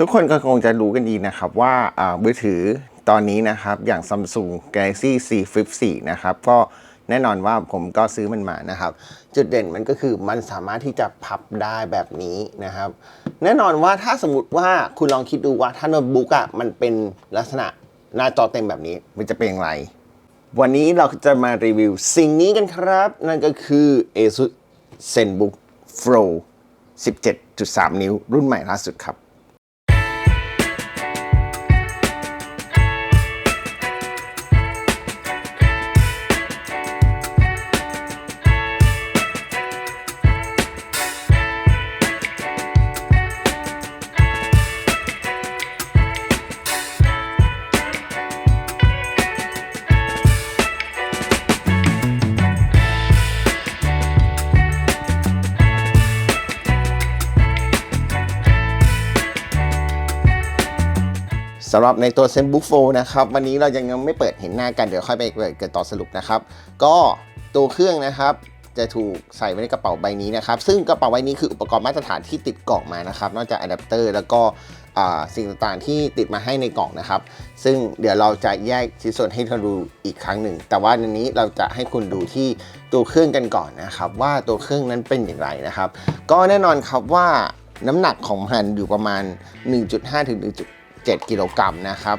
ทุกคนก็คงจะรู้กันดีนะครับว่าอ่ามือถือตอนนี้นะครับอย่าง Samsung Galaxy C Flip 4 นะครับก็แน่นอนว่าผมก็ซื้อมันมานะครับ จุดเด่นมันก็คือมันสามารถที่จะพับได้แบบนี้นะครับ แน่นอนว่าถ้าสมมติว่าคุณลองคิดดูว่าถ้าโน้ตบุ๊กอะมันเป็นลักษณะหน้าจอเต็มแบบนี้มันจะเป็นอย่างไร วันนี้เราจะมารีวิวสิ่งนี้กันครับ นั่นก็คือ ASUS ZenBook Flow 17.3 นิ้วรุ่นใหม่ล่าสุดครับ สำหรับในตัว ZenBook 4นะครับวันนี้เรายังไม่เปิดเห็นหน้ากันเดี๋ยวค่อยไปเปิดกันต่อสรุปนะครับ ก็ตัวเครื่องนะครับจะถูกใส่ไว้ในกระเป๋าใบนี้นะครับ ซึ่งกระเป๋าใบนี้คืออุปกรณ์มาตรฐานที่ติดกล่องมานะครับ นอกจากอะแดปเตอร์แล้วก็สิ่งต่างๆที่ติดมาให้ในกล่องนะครับ ซึ่งเดี๋ยวเราจะแยกชิ้นส่วนให้ท่านดูอีกครั้งหนึ่ง แต่ว่าในนี้เราจะให้คุณดูที่ตัวเครื่องกันก่อนนะครับ ว่าตัวเครื่องนั้นเป็นอย่างไรนะครับ ก็แน่นอนครับว่าน้ำหนักของมันอยู่ประมาณ 1.5ถึง 7 กิโลกรัมนะครับ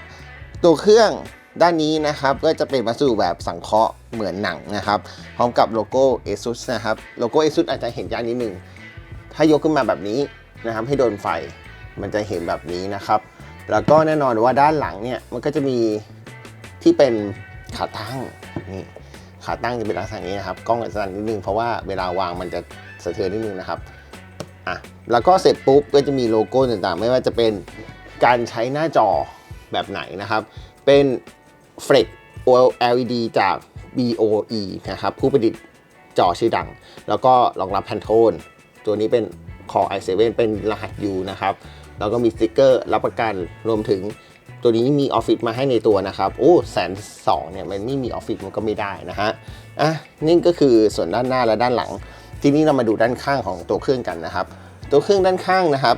ตัวเครื่องด้านนี้นะครับก็จะเป็นวัสดุแบบสังเคราะห์เหมือนหนังนะครับ พร้อมกับโลโก้ ASUS นะครับโลโก้ ASUS อาจจะเห็นยากนิดนึง ถ้ายกขึ้นมาแบบนี้นะครับให้โดนไฟมันจะเห็นแบบนี้นะครับ แล้วก็แน่นอนว่าด้านหลังเนี่ยมันก็จะมีที่เป็นขาตั้งนี่ขาตั้งจะเป็นลักษณะนี้นะครับกล้องอาจจะสั่นนิดนึงเพราะว่าเวลาวางมันจะสะเทือนนิดนึงนะครับอะแล้วก็เสร็จปุ๊บก็จะมีโลโก้ต่างๆ ไม่ว่าจะเป็น การใช้หน้าจอแบบไหนนะครับ เป็น Flex OLED จาก BOE นะครับ ผู้ประดิษฐ์จอชื่อดัง แล้วก็รองรับแพนโทนตัวนี้เป็น Core i7 เป็นรหัส U นะครับ แล้วก็มีสติกเกอร์รับประกันรวมถึงตัวนี้มีออฟฟิศมาให้ในตัวนะครับ โอ้แสนสองเนี่ยมันไม่มีออฟฟิศมันก็ไม่ได้นะฮะอะนี่ก็คือส่วนด้านหน้าและด้านหลัง ทีนี้เรามาดูด้านข้างของตัวเครื่องกันนะครับ ตัวเครื่องด้านข้างนะครับ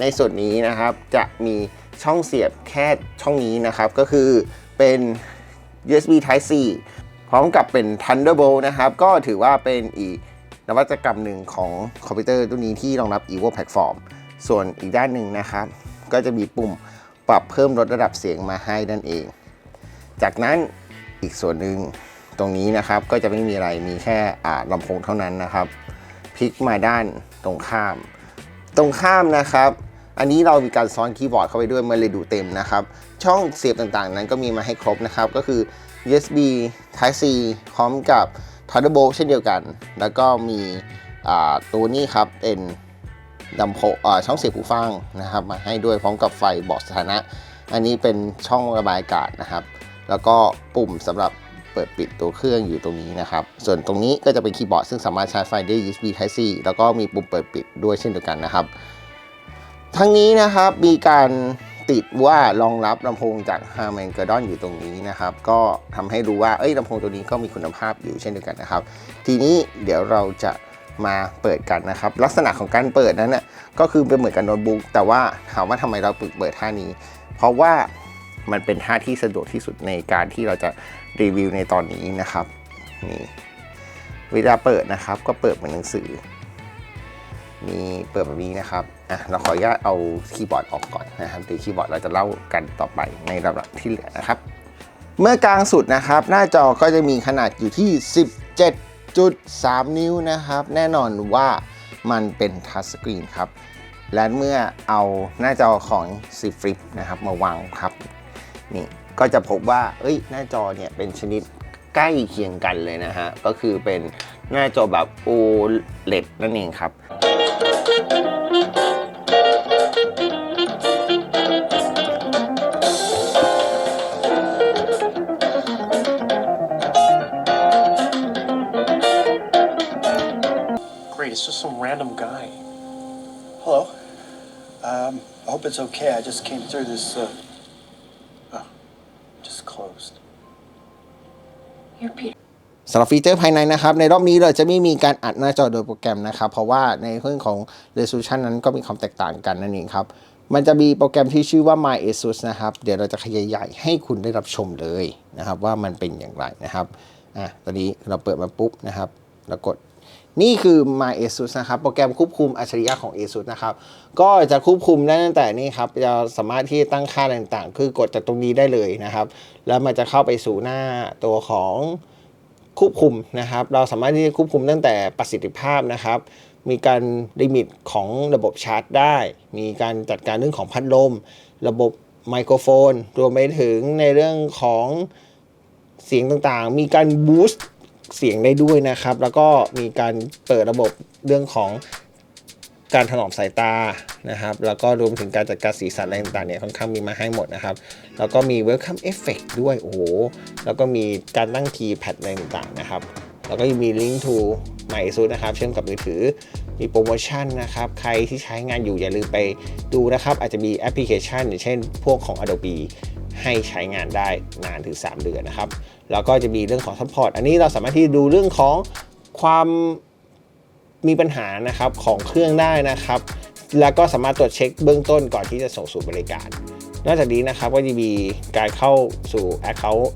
ในส่วนนี้นะครับจะมีช่องเสียบแค่ช่องนี้นะครับ ก็คือเป็น USB Type C พร้อมกับเป็น Thunderbolt นะครับ ก็ถือว่าเป็นอีกนวัตกรรมหนึ่งของคอมพิวเตอร์ตัวนี้ที่รองรับ Evo Platform ส่วนอีกด้านหนึ่งนะครับ ก็จะมีปุ่มปรับเพิ่มลดระดับเสียงมาให้นั่นเอง จากนั้นอีกส่วนหนึ่งตรงนี้นะครับก็จะไม่มีอะไรมีแค่ลำโพงเท่านั้นนะครับพลิกมาด้านตรงข้าม ตรงข้ามนะครับ อันนี้เรามีการซ้อนคีย์บอร์ดเข้าไปด้วยมันเลยดูเต็มนะครับ ช่องเสียบต่างๆ นั้นก็มีมาให้ครบนะครับ ก็คือ USB Type C พร้อมกับ Thunderbolt เช่นเดียวกัน แล้วก็มีตัวนี้ครับเป็นลำโพงช่องเสียบหูฟังนะครับ มาให้ด้วยพร้อมกับไฟบอกสถานะ อันนี้เป็นช่องระบายอากาศนะครับ แล้วก็ปุ่มสำหรับเปิดปิดตัวเครื่องอยู่ตรงนี้นะครับ ส่วนตรงนี้ก็จะเป็นคีย์บอร์ดซึ่งสามารถชาร์จไฟได้ USB Type C แล้วก็มีปุ่มเปิดปิดด้วยเช่นเดียวกันนะครับ ทั้งนี้นะครับมีการติดว่ารองรับลำโพงจาก Harman Kardon อยู่ตรงนี้นะครับ ก็ทำให้รู้ว่าเอ้ยลำโพงตัวนี้ก็มีคุณภาพอยู่เช่นเดียวกันนะครับ ทีนี้เดี๋ยวเราจะมาเปิดกันนะครับ ลักษณะของการเปิดนั้นน่ะก็คือเป็นเหมือนกับโน้ตบุ๊กแต่ว่าถามว่าทำไมเราปิดเปิดท่านี้ เพราะว่ามันเป็นท่าที่สะดวกที่สุดในการที่เราจะรีวิวในตอนนี้นะครับนี่เวลาเปิดนะครับก็เปิดเหมือนหนังสือ มีเปิดแบบนี้นะครับอะเราขออนุญาตเอาคีย์บอร์ดออกก่อนนะครับเดี๋ยวคีย์บอร์ดเราจะเล่ากันต่อไปในลำดับที่เหลือนะครับ เมื่อกลางสุดนะครับ หน้าจอก็จะมีขนาดอยู่ที่ 17.3 นิ้วนะครับ แน่นอนว่ามันเป็นทัชสกรีนครับ และเมื่อเอาหน้าจอของ C Flip นะครับมาวางครับนี่ก็จะพบว่าเอ้ยหน้าจอเนี่ยเป็นชนิดใกล้เคียงกันเลยนะฮะก็คือเป็น หน้าจอแบบ OLED นั่นเองครับ Great, it's just some random guy. Hello. Um, I hope it's okay. I just came through this. Uh... Oh, just closed. You're Peter. สำหรับฟีเจอร์ภายในนะครับ ในรอบนี้เราจะไม่มีการอัดหน้าจอโดยโปรแกรมนะครับ เพราะว่าในเรื่องของ resolution นั้นก็มีความแตกต่างกันนั่นเองครับ มันจะมีโปรแกรมที่ชื่อว่า My ASUS นะครับ เดี๋ยวเราจะขยายใหญ่ให้คุณได้รับชมเลยนะครับ ว่ามันเป็นอย่างไรนะครับอะตอนนี้เราเปิดมาปุ๊บนะครับแล้วกดนี่คือ My ASUS นะครับ โปรแกรมควบคุมอัจฉริยะของ ASUS นะครับ ก็จะควบคุมได้ตั้งแต่นี่ครับจะสามารถที่ตั้งค่าต่างๆ คือกดจากตรงนี้ได้เลยนะครับ แล้วมันจะเข้าไปสู่หน้าตัวของ ควบคุมนะครับ เราสามารถที่จะควบคุมตั้งแต่ประสิทธิภาพนะครับ มีการลิมิตของระบบชาร์จได้ มีการจัดการเรื่องของพัดลม ระบบไมโครโฟน รวมไปถึงในเรื่องของเสียงต่างๆ มีการบูสต์เสียงได้ด้วยนะครับ แล้วก็มีการเปิดระบบเรื่องของ การถนอมสายตานะครับ แล้วก็รวมถึงการจัดการสีสันอะไรต่างๆเนี่ยค่อนข้างมีมาให้หมดนะครับ แล้วก็มี welcome effect ด้วยโอ้โหแล้วก็มีการตั้งคีย์แพดอะไรต่างๆนะครับ แล้วก็ยังมี link to My ASUS นะครับ เชื่อมกับมือถือมีโปรโมชั่นนะครับ ใครที่ใช้งานอยู่อย่าลืมไปดูนะครับ อาจจะมีแอปพลิเคชันอย่างเช่นพวกของ Adobe ให้ใช้งานได้นานถึง 3 เดือนนะครับ แล้วก็จะมีเรื่องของ support อันนี้เราสามารถที่ดูเรื่องของความ มีปัญหานะครับของเครื่องได้นะครับ แล้วก็สามารถตรวจเช็คเบื้องต้นก่อนที่จะส่งสู่บริการ นอกจากนี้นะครับก็จะมีการเข้าสู่ Account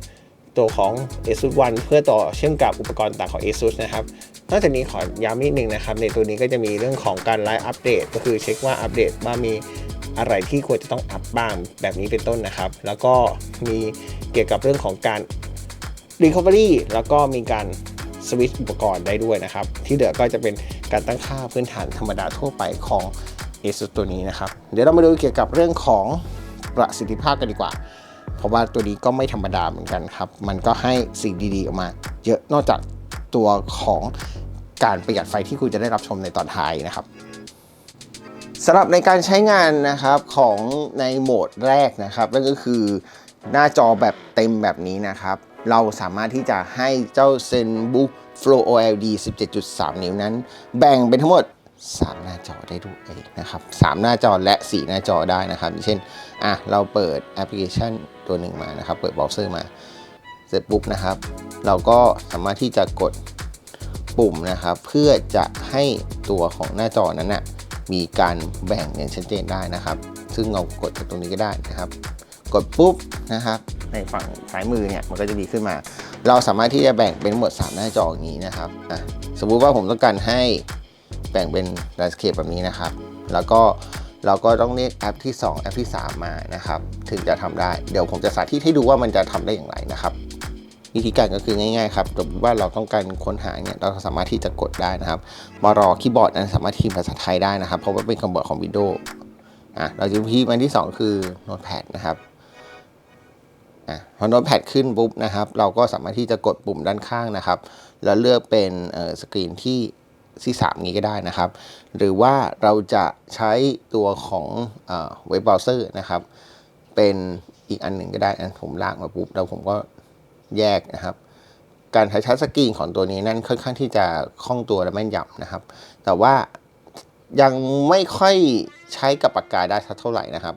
ตัวของ ASUS One เพื่อต่อเชื่อมกับอุปกรณ์ต่างของ ASUS นะครับ นอกจากนี้ขอย้ำนิดนึงนะครับ ในตัวนี้ก็จะมีเรื่องของการไลฟ์อัปเดต ก็คือเช็คว่าอัปเดตว่ามีอะไรที่ควรจะต้องอัพบ้างแบบนี้เป็นต้นนะครับ แล้วก็มีเกี่ยวกับเรื่องของการ Recovery แล้วก็มีการ สวิตช์อุปกรณ์ได้ด้วยนะครับ ที่เหลือก็จะเป็นการตั้งค่าพื้นฐานธรรมดาทั่วไปของ ASUS ตัวนี้นะครับ เดี๋ยวเรามาดูเกี่ยวกับเรื่องของประสิทธิภาพกันดีกว่า เพราะว่าตัวนี้ก็ไม่ธรรมดาเหมือนกันครับ มันก็ให้สิ่งดีๆออกมา เยอะนอกจากตัวของการประหยัดไฟที่คุณจะได้รับชมในตอนท้ายนะครับสำหรับในการใช้งานนะครับของในโหมดแรกนะครับนั่นก็คือหน้าจอแบบเต็มแบบนี้นะครับ เราสามารถที่จะให้เจ้า ZenBook Flow OLED 17.3 นิ้วนั้น แบ่งเป็นทั้งหมด 3 หน้าจอได้ด้วยนะครับ 3 หน้าจอและ 4 หน้าจอได้นะครับ เช่นอะเราเปิดแอปพลิเคชันตัวหนึ่งมานะครับ เปิดเบราว์เซอร์มา เสร็จปุ๊บนะครับ เราก็สามารถที่จะกดปุ่มนะครับ เพื่อจะให้ตัวของหน้าจอนั้นนะมีการแบ่งอย่างชัดเจนได้นะครับ ซึ่งเรากดจากตรงนี้ก็ได้นะครับ กดปุ๊บนะครับในฝั่งซ้ายมือเนี่ยมันก็จะมีขึ้นมา เราสามารถที่จะแบ่งเป็นหมด3หน้าจออย่างนี้นะครับอะสมมุติว่าผมต้องการให้แบ่งเป็น landscape แบบนี้นะครับ แล้วก็เราก็ต้องเรียกแอปที่ 2 แอปที่ 3 มานะครับ ถึงจะทำได้ เดี๋ยวผมจะสาธิตให้ดูว่ามันจะทำได้อย่างไรนะครับ วิธีการก็คือง่ายๆครับสมมติว่าเราต้องการค้นหาเนี่ยเราสามารถที่จะกดได้นะครับมารอคีย์บอร์ดนั้นสามารถพิมพ์ภาษาไทยได้นะครับ เพราะว่าเป็นคีย์บอร์ดของ Windows อะเราจะพิมพ์อันที่ 2 คือ Notepad นะครับ อะพอ Notepad ขึ้นปุ๊บนะครับ เราก็สามารถที่จะกดปุ่มด้านข้างนะครับ แล้วเลือกเป็นสกรีนที่ที่3นี้ก็ได้นะครับ หรือว่าเราจะใช้ตัวของเว็บเบราว์เซอร์นะครับ เป็นอีกอันหนึ่งก็ได้อันผมลากมาปุ๊บแล้วผมก็แยกนะครับ การใช้ทัชสกรีนของตัวนี้นั่นค่อนข้างที่จะคล่องตัวและแม่นยำนะครับ แต่ว่ายังไม่ค่อยใช้กับปากกาได้สักเท่าไหร่นะครับ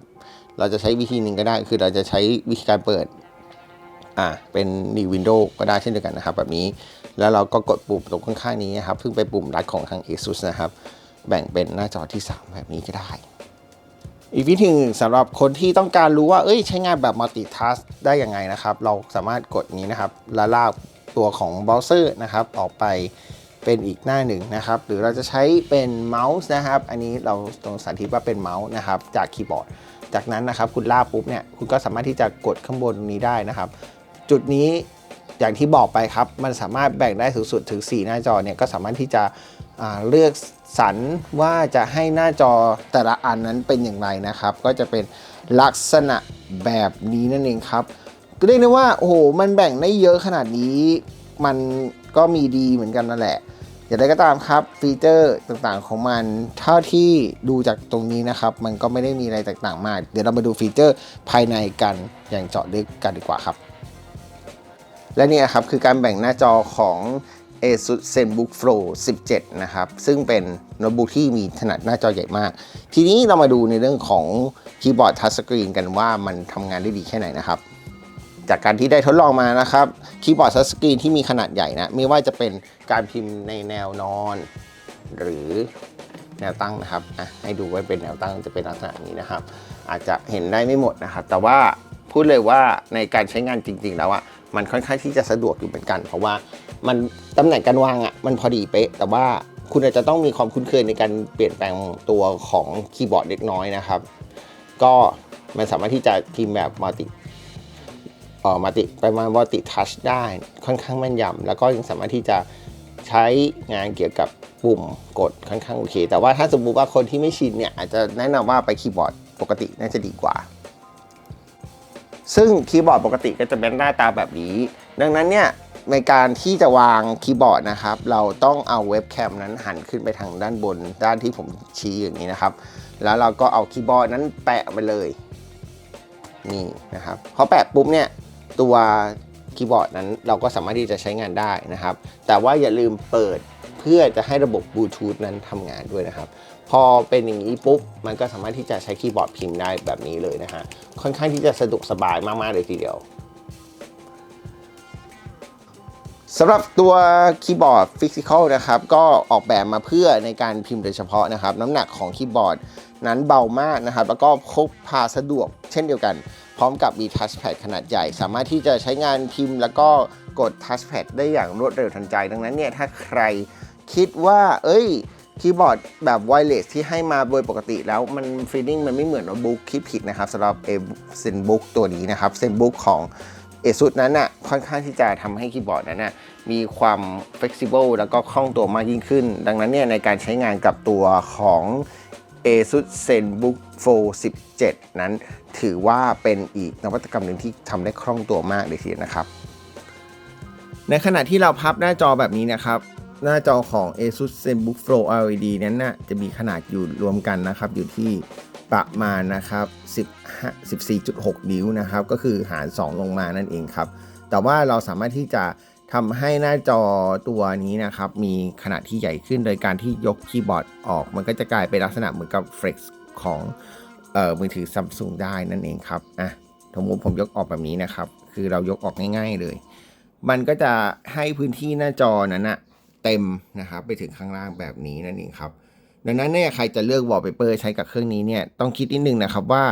เราจะใช้วิธีหนึ่งก็ได้ คือเราจะใช้วิธีการเปิดอ่าเป็น New Window ก็ได้เช่นเดียวกันนะครับ แบบนี้แล้วเราก็กดปุ่มตรงข้างๆนี้นะครับซึ่งเป็นปุ่มรัดของทาง ASUS นะครับ แบ่งเป็นหน้าจอที่ 3 แบบนี้ก็ได้ อีกวิธีหนึ่งสำหรับคนที่ต้องการรู้ว่าเอ้ยใช้งานแบบ multitask ได้ยังไงนะครับ เราสามารถกดนี้นะครับแล้วลากตัวของเบราว์เซอร์นะครับออกไปเป็นอีกหน้าหนึ่งนะครับ หรือเราจะใช้เป็นเมาส์นะครับ อันนี้เราตรงสาธิตว่าเป็นเมาส์นะครับจากคีย์บอร์ด จากนั้นนะครับคุณลากปุ๊บเนี่ยคุณก็สามารถที่จะกดข้างบนตรงนี้ได้นะครับ จุดนี้อย่างที่บอกไปครับ มันสามารถแบ่งได้สูงสุดถึง 4 หน้าจอเนี่ยก็สามารถที่จะเลือกสรรว่าจะให้หน้าจอแต่ละอันนั้นเป็นอย่างไรนะครับ ก็จะเป็นลักษณะแบบนี้นั่นเองครับก็เรียกได้ว่าโอ้โหมันแบ่งได้เยอะขนาดนี้ มันก็มีดีเหมือนกันนั่นแหละ อย่างไรก็ตามครับฟีเจอร์ต่างๆของมันเท่าที่ดูจากตรงนี้นะครับ มันก็ไม่ได้มีอะไรแตกต่างมาก เดี๋ยวเรามาดูฟีเจอร์ภายในกันอย่างเจาะลึกกันดีกว่าครับ และนี่ครับคือการแบ่งหน้าจอของ ASUS ZenBook Flow 17 นะครับ ซึ่งเป็นโน้ตบุ๊กที่มีขนาดหน้าจอใหญ่มาก ทีนี้เรามาดูในเรื่องของคีย์บอร์ดทัชสกรีนกันว่ามันทำงานได้ดีแค่ไหนนะครับจากการที่ได้ทดลองมานะครับคีย์บอร์ดทัชสกรีนที่มีขนาดใหญ่นะไม่ว่าจะเป็น การพิมพ์ในแนวนอน หรือแนวตั้งนะครับอะให้ดูไว้เป็นแนวตั้งจะเป็นลักษณะนี้นะครับ อาจจะเห็นได้ไม่หมดนะครับ แต่ว่าพูดเลยว่าในการใช้งานจริง ๆ แล้วอะมันค่อนข้างที่จะสะดวกอยู่เหมือนกัน เพราะว่ามันตำแหน่งการวางอะมันพอดีเป๊ะ แต่ว่าคุณอาจจะต้องมีความคุ้นเคยในการเปลี่ยนแปลงตัวของคีย์บอร์ดเล็กน้อยนะครับ ก็มันสามารถที่จะพิมพ์แบบมัลติเอ่อมัลติไปมามัลติทัชได้ค่อนข้างแม่นยำแล้วก็ยังสามารถที่จะ ใช้งานเกี่ยวกับปุ่มกดค่อนข้างโอเค แต่ว่าถ้าสมมุติว่าคนที่ไม่ชินเนี่ยอาจจะแนะนำว่าไปคีย์บอร์ดปกติน่าจะดีกว่า ซึ่งคีย์บอร์ดปกติก็จะเป็นหน้าตาแบบนี้ ดังนั้นเนี่ยในการที่จะวางคีย์บอร์ดนะครับ เราต้องเอาเว็บแคมนั้นหันขึ้นไปทางด้านบน ด้านที่ผมชี้อย่างนี้นะครับ แล้วเราก็เอาคีย์บอร์ดนั้นแปะไปเลย นี่นะครับพอแปะปุ๊บเนี่ยตัว คีย์บอร์ดนั้นเราก็สามารถที่จะใช้งานได้นะครับ แต่ว่าอย่าลืมเปิดเพื่อจะให้ระบบบลูทูธนั้นทำงานด้วยนะครับ พอเป็นอย่างนี้ปุ๊บ มันก็สามารถที่จะใช้คีย์บอร์ดพิมพ์ได้แบบนี้เลยนะฮะค่อนข้างที่จะสะดวกสบายมากๆเลยทีเดียวสำหรับตัวคีย์บอร์ดฟิสิกอลนะครับก็ออกแบบมาเพื่อในการพิมพ์โดยเฉพาะนะครับ น้ำหนักของคีย์บอร์ดนั้นเบามากนะครับ แล้วก็พกพาสะดวกเช่นเดียวกัน พร้อมกับมีทัชแพดขนาดใหญ่ สามารถที่จะใช้งานพิมพ์ แล้วก็กดทัชแพดได้อย่างรวดเร็วทันใจ ดังนั้นเนี่ยถ้าใครคิดว่า เอ้ยคีย์บอร์ดแบบไวเลสที่ให้มาโดยปกติแล้วมันฟีลลิ่งมันไม่เหมือนโน้ตบุ๊กคิดผิดนะครับสำหรับเอเซนบุ๊กตัวนี้นะครับเซนบุ๊กของเอซุดนั้นน่ะค่อนข้างที่จะทำให้คีย์บอร์ดนั้นน่ะมีความ flexible แล้วก็คล่องตัวมากยิ่งขึ้น ดังนั้นเนี่ยในการใช้งานกับตัวของ ASUS ZenBook Fold 17 นั้น ถือว่าเป็นอีกนวัตกรรมหนึ่งที่ทำได้คล่องตัวมากเลยทีเดียวนะครับ ในขณะที่เราพับหน้าจอแบบนี้นะครับ หน้าจอของ ASUS ZenBook Pro LED นั้นน่ะจะมีขนาดอยู่รวมกันนะครับ อยู่ที่ประมาณนะครับ15 14.6 นิ้วนะครับ ก็คือหาร 2 ลงมานั่นเองครับ แต่ว่าเราสามารถที่จะ ทำให้หน้าจอตัวนี้นะครับมีขนาดที่ใหญ่ขึ้นโดยการที่ยกคีย์บอร์ดออก มันก็จะกลายเป็นลักษณะเหมือนกับ Flex ของเอ่อมือถือ Samsung ได้นั่นเองครับอะสมมติผมยกออกแบบนี้นะครับ คือเรายกออกง่าย ๆเลย มันก็จะให้พื้นที่หน้าจอนั้นนะเต็มนะครับไปถึงข้างล่างแบบนี้นั่นเองครับ ดังนั้นเนี่ยใครจะเลือกวอลเปเปอร์ใช้กับเครื่องนี้เนี่ยต้องคิดนิดนึงนะครับว่า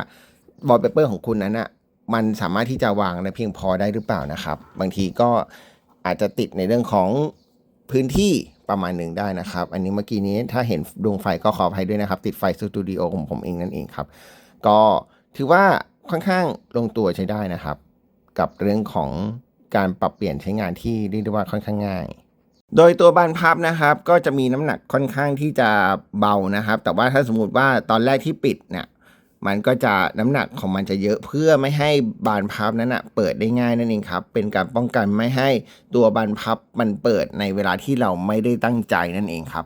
วอลเปเปอร์ของคุณนั้นอะมันสามารถที่จะวางได้เพียงพอได้หรือเปล่านะครับ บางทีก็ อาจจะติดในเรื่องของพื้นที่ประมาณหนึ่งได้นะครับ อันนี้เมื่อกี้นี้ถ้าเห็นดวงไฟก็ขออภัยด้วยนะครับ ติดไฟสตูดิโอของผมเองนั่นเองครับ ก็ถือว่าค่อนข้างลงตัวใช้ได้นะครับ กับเรื่องของการปรับเปลี่ยนใช้งานที่เรียกได้ว่าค่อนข้างง่าย โดยตัวบานพับนะครับ ก็จะมีน้ำหนักค่อนข้างที่จะเบานะครับ แต่ว่าถ้าสมมติว่าตอนแรกที่ปิดเนี่ย มันก็จะน้ำหนักของมันจะเยอะเพื่อไม่ให้บานพับนั้นนะเปิดได้ง่ายนั่นเองครับ เป็นการป้องกันไม่ให้ตัวบานพับมันเปิดในเวลาที่เราไม่ได้ตั้งใจนั่นเองครับ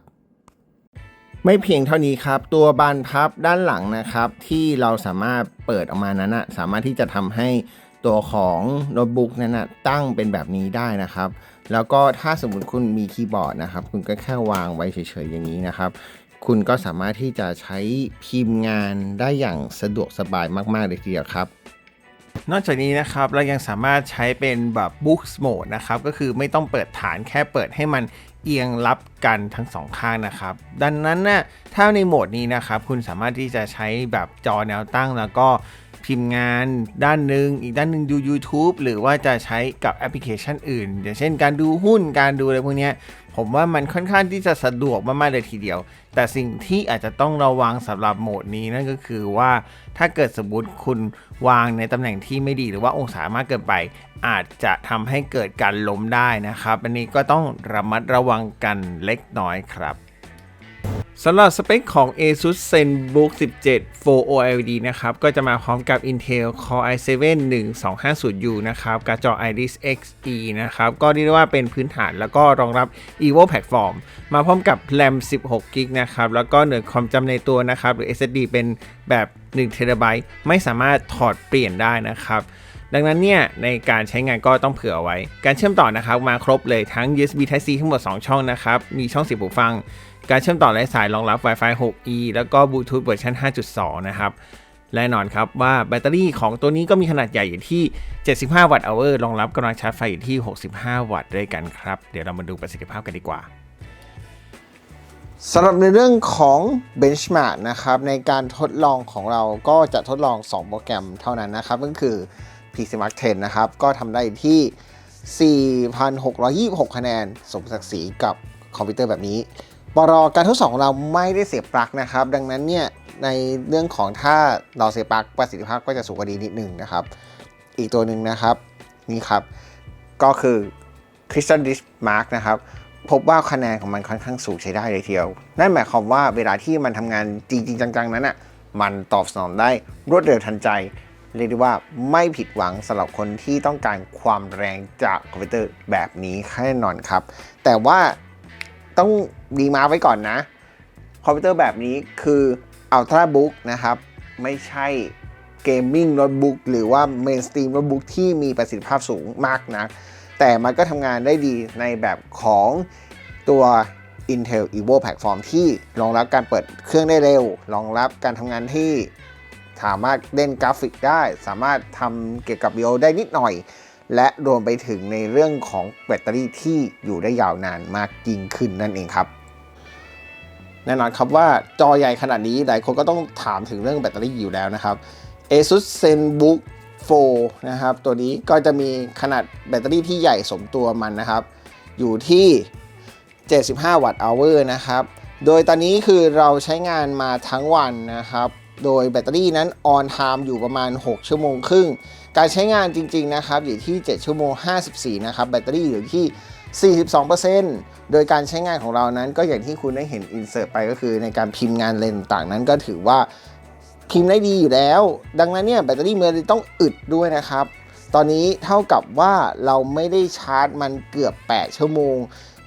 ไม่เพียงเท่านี้ครับ ตัวบานพับด้านหลังนะครับ ที่เราสามารถเปิดออกมานั้นนะสามารถที่จะทำให้ตัวของโน้ตบุ๊กนั้นนะตั้งเป็นแบบนี้ได้นะครับ แล้วก็ถ้าสมมติคุณมีคีย์บอร์ดนะครับ คุณก็แค่วางไว้เฉยๆอย่างนี้นะครับ คุณก็สามารถที่จะใช้พิมพ์งานได้อย่างสะดวกสบายมากๆเลยทีเดียวครับ นอกจากนี้นะครับเรายังสามารถใช้เป็นแบบ Books Mode นะครับก็คือไม่ต้องเปิดฐานแค่เปิดให้มันเอียงรับกันทั้งสองข้างนะครับ ดังนั้นนะ่ะถ้าในโหมดนี้นะครับ คุณสามารถที่จะใช้แบบจอแนวตั้งแล้วก็พิมพ์งานด้านหนึ่งอีกด้านหนึ่งดู YouTube หรือว่าจะใช้กับแอปพลิเคชันอื่น อย่างเช่นการดูหุ้นการดูอะไรพวกนี้ ผมว่ามันค่อนข้างที่จะสะดวกมากๆเลยทีเดียว แต่สิ่งที่อาจจะต้องระวังสำหรับโหมดนี้นั่นก็คือว่าถ้าเกิดสมมติคุณวางในตำแหน่งที่ไม่ดีหรือว่าองศามากเกินไป อาจจะทำให้เกิดการล้มได้นะครับ อันนี้ก็ต้องระมัดระวังกันเล็กน้อยครับ สำหรับสเปคของ ASUS ZenBook 17 4 OLED นะครับ ก็จะมาพร้อมกับ Intel Core i7 1250U นะครับการ์ดจอ Iris Xe นะครับ ก็เรียกได้ว่าเป็นพื้นฐานแล้วก็รองรับ Evo Platform มาพร้อมกับ RAM 16 GB นะครับ แล้วก็เนื้อความจำในตัวนะครับ หรือ SSD เป็นแบบ 1 TB ไม่สามารถถอดเปลี่ยนได้นะครับ ดังนั้นเนี่ยในการใช้งานก็ต้องเผื่อเอาไว้ การเชื่อมต่อนะครับมาครบเลยทั้ง USB Type C ทั้งหมด 2 ช่องนะครับ มีช่องเสียบหูฟัง การเชื่อมต่อไร้สายรองรับ Wi-Fi 6E แล้วก็บลูทูธเวอร์ชัน5.2 นะครับแน่นอนครับว่าแบตเตอรี่ของตัวนี้ก็มีขนาดใหญ่อยู่ที่ 75 วัตต์ hour รองรับกำลังชาร์จไฟอยู่ที่ 65 วัตต์ด้วยกันครับ เดี๋ยวเรามาดูประสิทธิภาพกันดีกว่าสำหรับในเรื่องของ Benchmark นะครับในการทดลองของเราก็จะทดลอง 2 โปรแกรมเท่านั้นนะครับ ก็คือ PC Mark 10 นะครับ ก็ทำได้ที่ 4,626 คะแนน สมศักดิ์ศรีกับคอมพิวเตอร์แบบนี้ปรการทดสอบของเราไม่ได้เสียบปลั๊กนะครับ ดังนั้นเนี่ยในเรื่องของถ้าเราเสียบปลั๊กประสิทธิภาพก็จะสูงกว่านี้นิดนึงนะครับ อีกตัวหนึ่งนะครับนี่ครับ ก็คือ Christian d i s Mark นะครับ พบว่าคะแนนของมันค่อนข้างสูงใช้ได้เลยทีเดียว นั่นหมายความว่าเวลาที่มันทำงานจริง ๆ จัง ๆ นั้นอะมันตอบสนองได้รวดเร็วทันใจ เรียกได้ว่าไม่ผิดหวังสำหรับคนที่ต้องการความแรงจากคอมพิวเตอร์แบบนี้แน่นอนครับ แต่ว่าต้องดีมาไว้ก่อนนะ คอมพิวเตอร์แบบนี้คือ Ultrabook นะครับ ไม่ใช่เกมมิ่งโน้ตบุ๊กหรือว่าเมนสตรีมโน้ตบุ๊กที่มีประสิทธิภาพสูงมากนะแต่มันก็ทำงานได้ดีในแบบของตัว Intel Evo Platform ที่รองรับการเปิดเครื่องได้เร็ว รองรับการทำงานที่ สามารถเล่นกราฟิกได้ สามารถทำเกี่ยวกับวิดีโอได้นิดหน่อย และรวมไปถึงในเรื่องของแบตเตอรี่ที่อยู่ได้ยาวนานมากยิ่งขึ้นนั่นเองครับแน่นอนครับว่าจอใหญ่ขนาดนี้หลายคนก็ต้องถามถึงเรื่องแบตเตอรี่อยู่แล้วนะครับ ASUS ZenBook 4 นะครับ ตัวนี้ก็จะมีขนาดแบตเตอรี่ที่ใหญ่สมตัวมันนะครับ อยู่ที่ 75 วัตต์ hour นะครับ โดยตอนนี้คือเราใช้งานมาทั้งวันนะครับ โดยแบตเตอรี่นั้น on time อยู่ประมาณ 6 ชั่วโมงครึ่ง การใช้งานจริงๆนะครับอยู่ที่ 7 ชั่วโมง 54 นะครับ แบตเตอรี่อยู่ที่ 42%โดยการใช้งานของเรานั้นก็อย่างที่คุณได้เห็น insert ไปก็คือในการพิมพ์งานเลนต่างนั้นก็ถือว่าพิมพ์ได้ดีอยู่แล้ว ดังนั้นเนี่ยแบตเตอรี่มันเลยต้องอึดด้วยนะครับ ตอนนี้เท่ากับว่าเราไม่ได้ชาร์จมันเกือบ 8 ชั่วโมง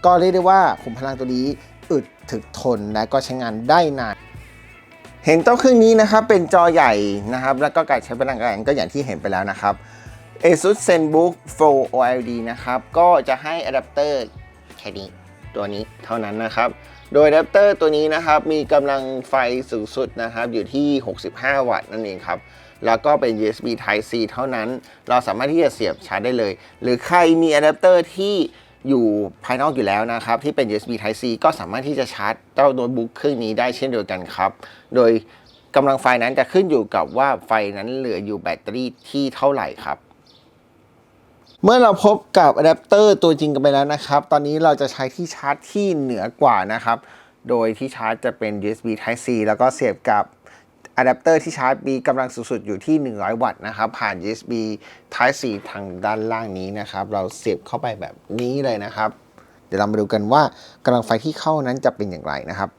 ก็เรียกได้ว่าขุมพลังตัวนี้อึดถึกทนและก็ใช้งานได้นาน เห็นเจ้าเครื่องนี้นะครับเป็นจอใหญ่นะครับ แล้วก็การใช้พลังงานก็อย่างที่เห็นไปแล้วนะครับ ASUS ZenBook 4 OLED นะครับ ก็จะให้อะแดปเตอร์แค่นี้ตัวนี้เท่านั้นนะครับ โดยอะแดปเตอร์ตัวนี้นะครับ มีกำลังไฟสูงสุดนะครับ อยู่ที่ 65 วัตต์นั่นเองครับ แล้วก็เป็น USB Type C เท่านั้น เราสามารถที่จะเสียบชาร์จได้เลย หรือใครมีอะแดปเตอร์ที่ อยู่ภายนอกอยู่แล้วนะครับ ที่เป็น USB Type C ก็สามารถที่จะชาร์จเจ้าโน้ตบุ๊กเครื่องนี้ได้เช่นเดียวกันครับ โดยกำลังไฟนั้นจะขึ้นอยู่กับว่าไฟนั้นเหลืออยู่แบตเตอรี่ที่เท่าไหร่ครับ เมื่อเราพบกับอะแดปเตอร์ตัวจริงกันไปแล้วนะครับ ตอนนี้เราจะใช้ที่ชาร์จที่เหนือกว่านะครับ โดยที่ชาร์จจะเป็น USB Type C แล้วก็เสียบกับ อะแดปเตอร์ที่ชาร์จมีกำลังสูงสุดอยู่ที่ 100 วัตต์นะครับ ผ่าน USB Type C ทางด้านล่างนี้นะครับ เราเสียบเข้าไปแบบนี้เลยนะครับ เดี๋ยวเรามาดูกันว่ากำลังไฟที่เข้านั้นจะเป็นอย่างไรนะครับ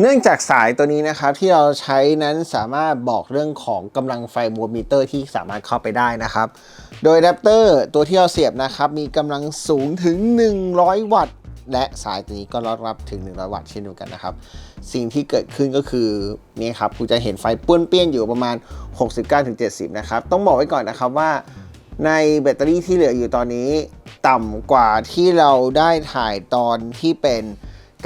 เนื่องจากสายตัวนี้นะครับที่เราใช้นั้นสามารถบอกเรื่องของกำลังไฟโวลมิเตอร์ที่สามารถเข้าไปได้นะครับ โดยอะแดปเตอร์ตัวที่เราเสียบนะครับมีกำลังสูงถึง 100 วัตต์ และสายตัวนี้ก็รองรับถึง 100 วัตต์เช่นเดียวกันนะครับ สิ่งที่เกิดขึ้นก็คือนี่ครับคุณจะเห็นไฟป้วนเปี้ยนอยู่ประมาณ 69-70 นะครับ ต้องบอกไว้ก่อนนะครับว่าในแบตเตอรี่ที่เหลืออยู่ตอนนี้ ต่ำกว่าที่เราได้ถ่ายตอนที่เป็น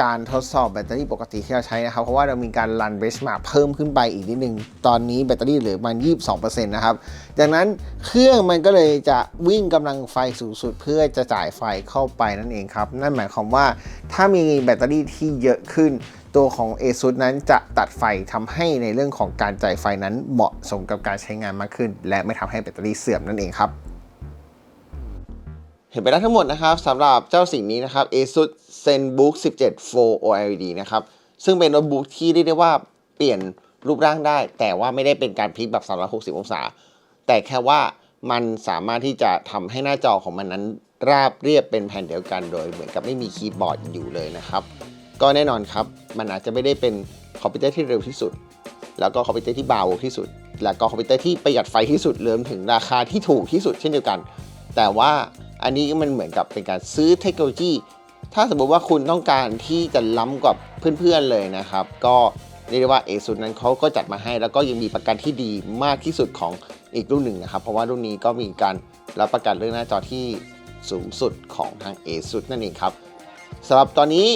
การทดสอบแบตเตอรี่ปกติที่เราใช้นะครับ เพราะว่าเรามีการรันเบสมาเพิ่มขึ้นไปอีกนิดนึง ตอนนี้แบตเตอรี่เหลือประมาณ22%นะครับดังนั้นเครื่องมันก็เลยจะวิ่งกำลังไฟสูงสุด เพื่อจะจ่ายไฟเข้าไปนั่นเองครับ นั่นหมายความว่าถ้ามีแบตเตอรี่ที่เยอะขึ้นตัวของ ASUS นั้นจะตัดไฟทำให้ในเรื่องของการจ่ายไฟนั้นเหมาะสมกับการใช้งานมากขึ้น และไม่ทำให้แบตเตอรี่เสื่อมนั่นเองครับ เห็นไปแล้วทั้งหมดนะครับสำหรับเจ้าสิ่งนี้นะครับ ASUS ZenBook 17 4 OLED นะครับ ซึ่งเป็นโน้ตบุ๊กที่เรียกได้ว่าเปลี่ยนรูปร่างได้ แต่ว่าไม่ได้เป็นการพลิกแบบ 360 องศา แต่แค่ว่ามันสามารถที่จะทำให้หน้าจอของมันนั้นราบเรียบเป็นแผ่นเดียวกันโดย เหมือนกับไม่มีคีย์บอร์ดอยู่เลยนะครับ ก็แน่นอนครับ มันอาจจะไม่ได้เป็นคอมพิวเตอร์ที่เร็วที่สุด แล้วก็คอมพิวเตอร์ที่เบาที่สุด แล้วก็คอมพิวเตอร์ที่ประหยัดไฟที่สุดรวมถึงราคาที่ถูกที่สุดเช่นเดียวกัน แต่ว่าอันนี้มันเหมือนกับเป็นการซื้อเทคโนโลยี ถ้าสมมติว่าคุณต้องการที่จะล้ำกับเพื่อนๆเลยนะครับ ก็เรียกได้ว่า ASUS นั้นเขาก็จัดมาให้ แล้วก็ยังมีประกันที่ดีมากที่สุดของอีกรุ่นหนึ่งนะครับ เพราะว่ารุ่นนี้ก็มีการรับประกันเรื่องหน้าจอที่สูงสุดของทาง ASUS นั่นเองครับสำหรับตอนนี้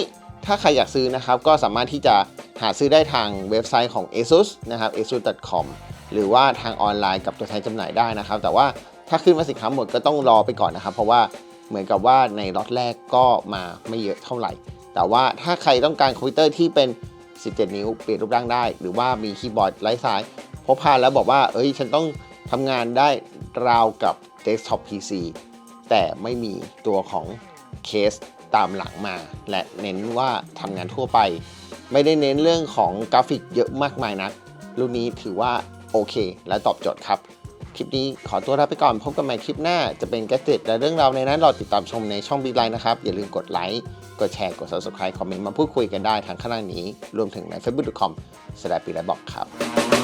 ถ้าใครอยากซื้อนะครับ ก็สามารถที่จะหาซื้อได้ทางเว็บไซต์ของ ASUS นะครับ asus.com หรือว่าทางออนไลน์กับตัวแทนจำหน่ายได้นะครับ แต่ว่าถ้าขึ้นมาสินค้าหมดก็ต้องรอไปก่อนนะครับ เพราะว่า เหมือนกับว่าในล็อตแรกก็มาไม่เยอะเท่าไหร่ แต่ว่าถ้าใครต้องการคอมพิวเตอร์ที่เป็น 17 นิ้วเปลี่ยนรูปร่างได้ หรือว่ามีคีย์บอร์ดไร้สายพกพาแล้วบอกว่า เอ้ย ฉันต้องทำงานได้ราวกับ Desktop PC แต่ไม่มีตัวของเคสตามหลังมา และเน้นว่าทำงานทั่วไป ไม่ได้เน้นเรื่องของกราฟิกเยอะมากมายนัก รุ่นนี้ถือว่าโอเค และตอบโจทย์ครับ คลิปนี้ขอตัวลาไปก่อนพบกันใหม่คลิปหน้าจะเป็นแกสเตและเรื่องราวในนั้นรอติดตามชมในช่องบีไลน์นะครับ อย่าลืมกดไลค์ กดแชร์ กด subscribe คอมเมนต์มาพูดคุยกันได้ทางข้างล่างนี้ รวมถึงใน facebook.com สแลปปีไลบอกครับ